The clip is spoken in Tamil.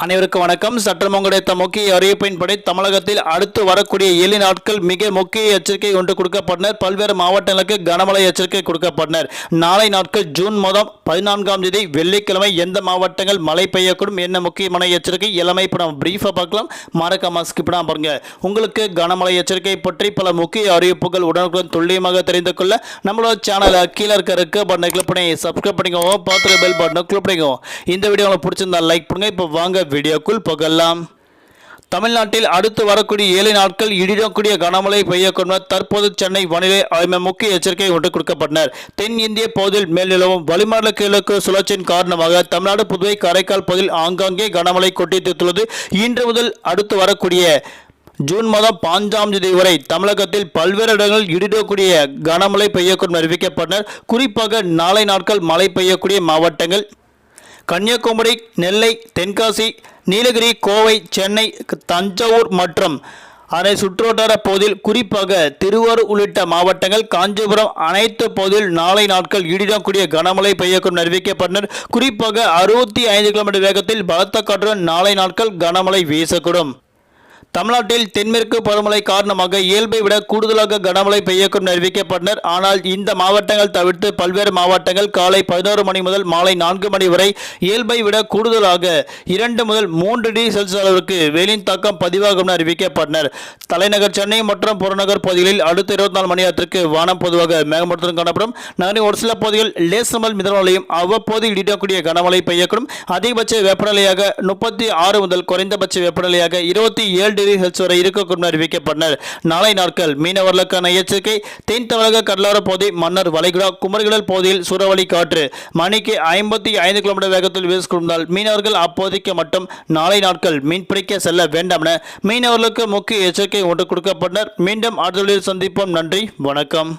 அனைவருக்கும் வணக்கம். சற்றம் கிடைத்த முக்கிய அறிவிப்பின்படி தமிழகத்தில் அடுத்து வரக்கூடிய ஏழு நாட்கள் மிக முக்கிய எச்சரிக்கை ஒன்று கொடுக்கப்பட்டனர். பல்வேறு மாவட்டங்களுக்கு கனமழை எச்சரிக்கை கொடுக்கப்பட்டனர். நாளை நாட்கள் ஜூன் மாதம் பதினான்காம் தேதி வெள்ளிக்கிழமை எந்த மாவட்டங்கள் மழை பெய்யக்கூடும் என்ன முக்கியமான எச்சரிக்கை? எல்லாமே இப்போ நம்ம பிரீஃபாக பார்க்கலாம். மறக்காம ஸ்கிப் பாருங்க. உங்களுக்கு கனமழை எச்சரிக்கை பற்றி பல முக்கிய அறிவிப்புகள் உடனுக்குடன் துல்லியமாக தெரிந்து கொள்ள நம்மளோட சேனலை கீழே இருக்க இருக்க பட்டனை கிளிக் பண்ணி சப்ஸ்கிரைப் பண்ணிக்கோங்க. பார்த்துட்டு பெல் பட்டனை கிளிக் பண்ணிக்கோங்க. இந்த வீடியோ உங்களுக்கு பிடிச்சிருந்தா லைக் பண்ணுங்க. இப்போ வாங்க வீடியோக்குள் போகலாம் தமிழ்நாட்டில் அடுத்து வரக்கூடிய ஏழு நாட்கள் இடிடக்கூடிய கனமழை பெய்யக்கூடும் தற்போது சென்னை வானிலை ஆய்வு முக்கிய எச்சரிக்கை ஒன்று கொடுக்கப்பட்டனர். தென் இந்திய பகுதியில் மேல்நிலவும் வளிமண்டல கிழக்கு சுழற்சியின் காரணமாக தமிழ்நாடு புதுவை காரைக்கால் பகுதியில் ஆங்காங்கே கனமழை கொட்டித்துள்ளது தீர்த்துள்ளது இன்று முதல் அடுத்து வரக்கூடிய ஜூன் மாதம் பாஞ்சாம் தேதி வரை தமிழகத்தில் பல்வேறு இடங்களில் இடிடக்கூடிய கனமழை பெய்யக்கூடும் அறிவிக்கப்பட்டனர். குறிப்பாக நாளை நாட்கள் மழை பெய்யக்கூடிய மாவட்டங்கள் கன்னியாகுமரி நெல்லை தென்காசி நீலகிரி கோவை சென்னை தஞ்சாவூர் மற்றும் அதனை சுற்றுவட்டார பகுதியில் குறிப்பாக திருவாரூர் உள்ளிட்ட மாவட்டங்கள் காஞ்சிபுரம் அனைத்து பகுதியில் நாளை நாட்கள் இடிடக்கூடிய கனமழை பெய்யக்கும் அறிவிக்கப்பட்டனர். குறிப்பாக அறுபத்தி ஐந்து கிலோமீட்டர் வேகத்தில் பலத்த காற்றுடன் நாளை நாட்கள் கனமழை வீசக்கூடும். தமிழ்நாட்டில் தென்மேற்கு பருவமழை காரணமாக இயல்பை விட கூடுதலாக கனமழை பெய்யக்கும் அறிவிக்கப்பட்டனர். ஆனால் இந்த மாவட்டங்கள் தவிர்த்து பல்வேறு மாவட்டங்கள் காலை பதினோரு மணி முதல் மாலை நான்கு மணி வரை இயல்பை விட கூடுதலாக இரண்டு முதல் மூன்று டிகிரி செல்சியஸ் அளவிற்கு வெயிலின் தாக்கம் பதிவாகும் என அறிவிக்கப்பட்டனர். தலைநகர் சென்னை மற்றும் புறநகர் பகுதிகளில் அடுத்த இருபத்தி நாலு மணி நேரத்திற்கு வானம் பொதுவாக மேகமூட்டத்துடன் காணப்படும். நகரின் ஒரு சில பகுதிகள் லேசமல் மிதமலையும் அவ்வப்போது இடிடக்கூடிய கனமழை பெய்யக்கூடும். அதிகபட்ச வெப்பநிலையாக முப்பத்தி ஆறு முதல் குறைந்தபட்ச வெப்பநிலையாக இருபத்தி ஏழு டிகிரி செல்சியஸ் வரை இருக்கக்கூடும் அறிவிக்கப்பட்டனர் நாளை நாட்கள் மீனவர்களுக்கான எச்சரிக்கை தென் தமிழக கடலோர பகுதி மன்னர் வளைகுடா குமரிகடல் பகுதியில் சூறாவளி காற்று. மணிக்கு ஐம்பத்தி ஐந்து கிலோமீட்டர் வேகத்தில் வீசிக்கொண்டால் மீனவர்கள் அப்போதைக்கு மட்டும் நாளை நாட்கள் மீன்பிடிக்க செல்ல வேண்டாம் என மீனவர்களுக்கு முக்கிய எச்சரிக்கை ஒன்று கொடுக்கப்பட்டனர். மீண்டும் அடுத்த சந்திப்போம். நன்றி வணக்கம்.